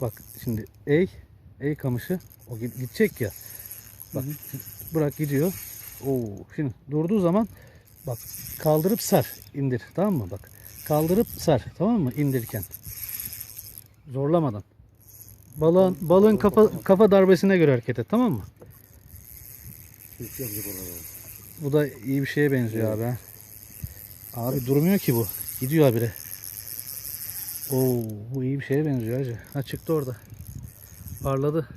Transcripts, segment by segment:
Bak şimdi ey, ey kamışı o gi- gidecek ya. Bak bırak gidiyor. Oo, şimdi durduğu zaman bak kaldırıp sar, indir. Tamam mı? Bak. Kaldırıp sar. Tamam mı? İndirirken. Zorlamadan. Balığın balığın kafa kafa darbesine göre hareket et. Tamam mı? Bu da iyi bir şeye benziyor abi. ha. Abi durmuyor ki bu. Gidiyor habire. Oo, bu iyi bir şeye benziyor hacı. Ha çıktı orada. Parladı.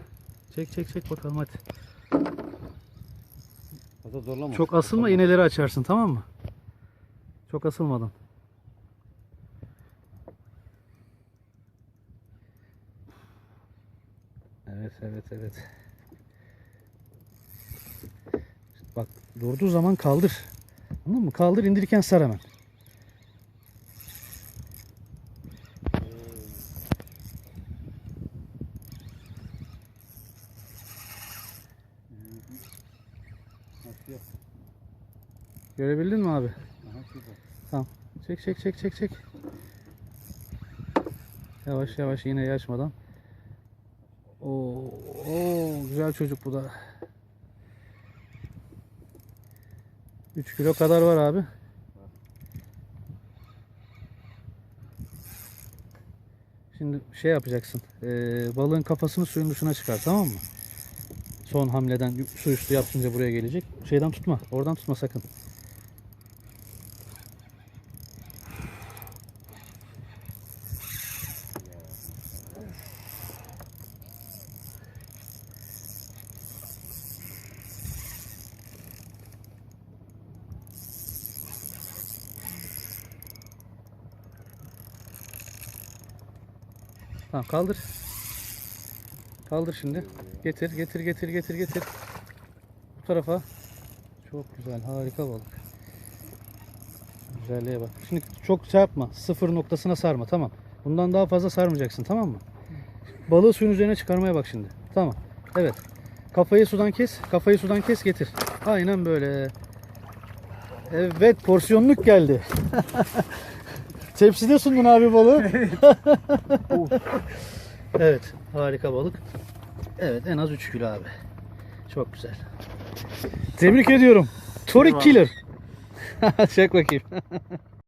Çek çek çek bakalım hadi. Fazla zorlama. Çok asılma iğneleri açarsın tamam mı? Çok asılmadan. Evet evet evet. Bak durduğu zaman kaldır. Anladın mı? Kaldır indirirken sar hemen. Görebildin mi abi? Aha. Tamam. Çek çek çek çek çek. Yavaş yavaş iğneyi açmadan. Oo, oo güzel çocuk bu da. 3 kilo kadar var abi. Şimdi şey yapacaksın. eee, balığın kafasını suyun dışına çıkar tamam mı? Son hamleden su üstü yapınca buraya gelecek. Şeyden tutma. Oradan tutma sakın. Tamam kaldır. Kaldır şimdi. Getir, getir, getir, getir, getir. Bu tarafa. Çok güzel, harika balık. Güzelliğe bak. Şimdi çok şey yapma. Sıfır noktasına sarma, tamam. Bundan daha fazla sarmayacaksın, tamam mı? Balığı suyun üzerine çıkarmaya bak şimdi. Tamam. Evet. Kafayı sudan kes, kafayı sudan kes, getir. Aynen böyle. Evet, porsiyonluk geldi. Tepside sundun abi balığı. evet, harika balık. Evet, en az 3 kilo abi. Çok güzel. Tebrik ediyorum. Torik Killer. Çek bakayım.